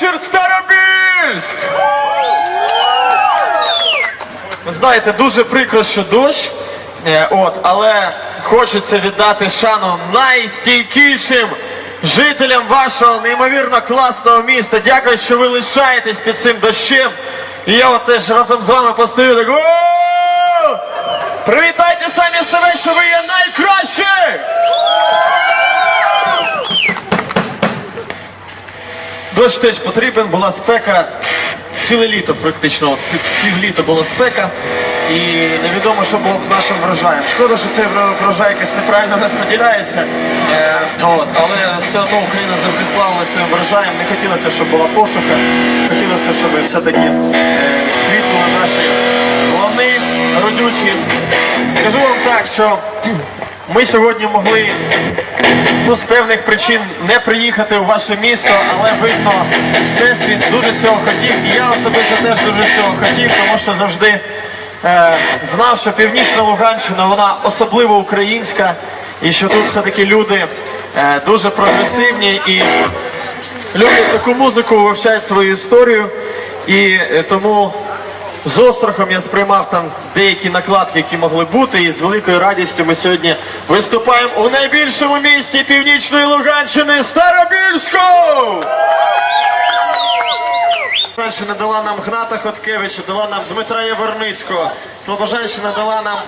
вечір, Старобільськ! Ви знаєте, дуже прикро, що дощ, е, от, але хочеться віддати шану найстійкішим жителям вашого неймовірно класного міста. Дякую, що ви лишаєтесь під цим дощем. І я от теж разом з вами постою так. Привітайте самі себе, що ви є найкращі! Дощ теж потрібен, була спека. Ціле літо практично, півліта була спека. І невідомо, що було б з нашим врожаєм. Шкода, що цей врожай якось неправильно розподіляється. Е, от, але все одно Україна завжди славилася своїм врожаєм. Не хотілося, щоб була посуха. Хотілося, щоб все-таки е, квітнули наші лани родючі. Скажу вам так, що ми сьогодні могли ну, з певних причин не приїхати у ваше місто, але видно, всесвіт дуже цього хотів, і я особисто теж дуже цього хотів, тому що завжди е, знав, що північна Луганщина вона особливо українська, і що тут все-таки люди е, дуже прогресивні і люблять таку музику, вивчають свою історію. І е, тому з острахом я сприймав там деякі накладки, які могли бути, і з великою радістю ми сьогодні виступаємо у найбільшому місті північної Луганщини Старобільську! Слобожанщина дала нам Гната Хоткевича, дала нам Дмитра Яворницького. Слобожанщина дала нам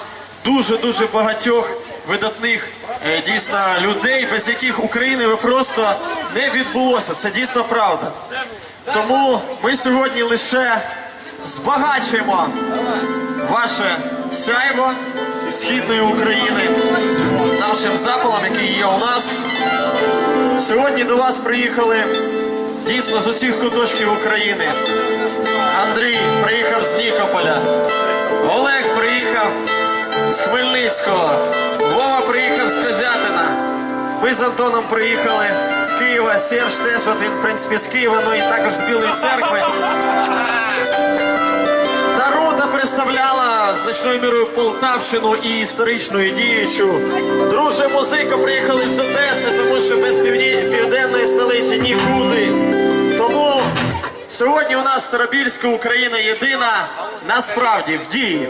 дуже-дуже багатьох видатних е, дійсно людей, без яких України просто не відбулося. Це дійсно правда. Тому ми сьогодні лише збагачуємо ваше сяйво східної України нашим запалом, який є у нас. Сьогодні до вас приїхали дійсно з усіх куточків України. Андрій приїхав з Нікополя, Олег приїхав з Хмельницького, Вова приїхав з Козятина. Ми з Антоном приїхали з Києва, Серж теж, от він, в принципі, з Києва, ну і також з Білої церкви. Тарута представляла значною мірою Полтавщину і історичну і діючу. Друже музика приїхали з Одеси, тому що без південної столиці нікуди. Тому сьогодні у нас Старобільська Україна єдина насправді в дії.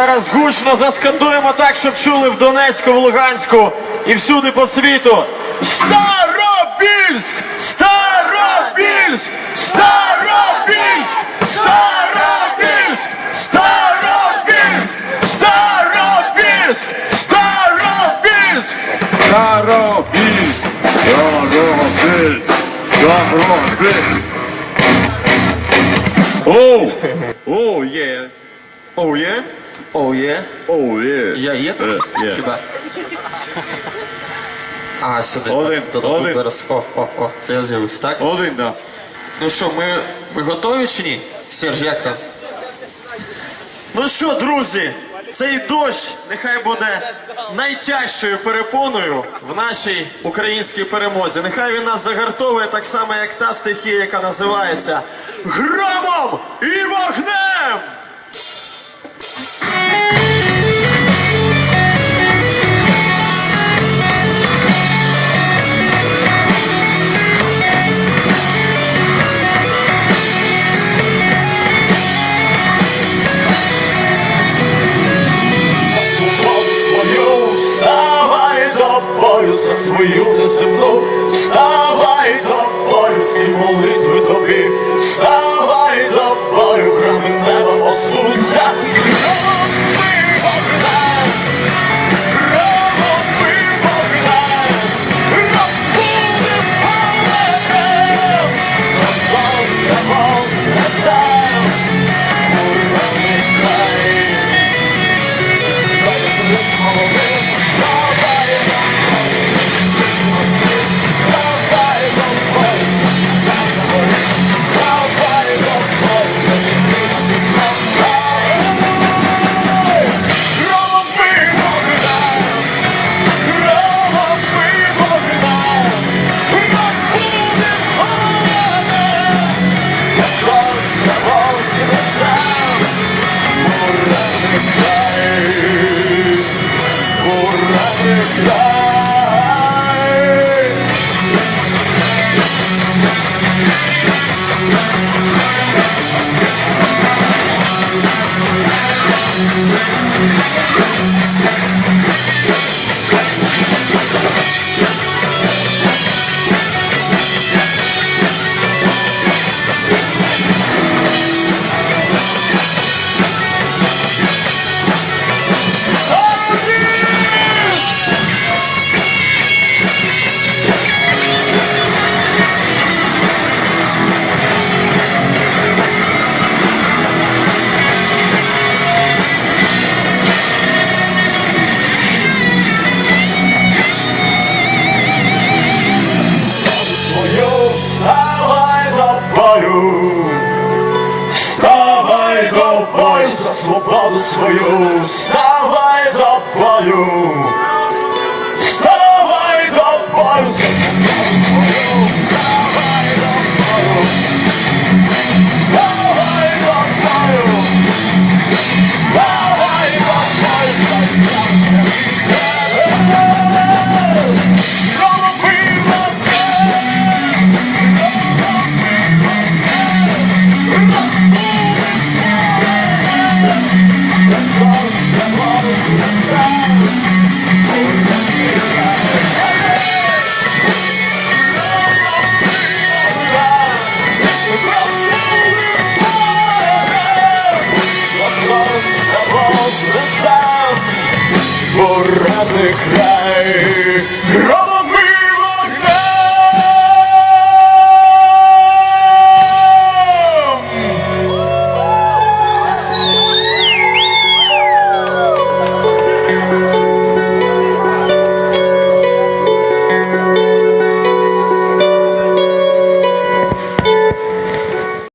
Зараз гучно заскандуємо так, щоб чули в Донецьку, в Луганську і всюди по світу. Старобільськ! Старобільськ! Старобільськ! Старобільськ! Старобільськ! Старобільськ! Старобільськ! Старобільськ! Старобільськ! Старобільськ! Оу! Оу, є! Оу є? Оу є? Оу, є! Я є тут? Е, є. Хіба? А, сюди. Один, Так, додому один. зараз. О, о, о, це я з'явився, так? Один, да. Ну що, ми, ми готові чи ні? Серж, як там? Ну що, друзі, цей дощ нехай буде найтяжчою перепоною в нашій українській перемозі. Нехай він нас загартовує так само, як та стихія, яка називається громом і вогнем! Бою, вставай до бою, вставай до бою, вставай до бою, вставай до бою, Голуби на Порадний край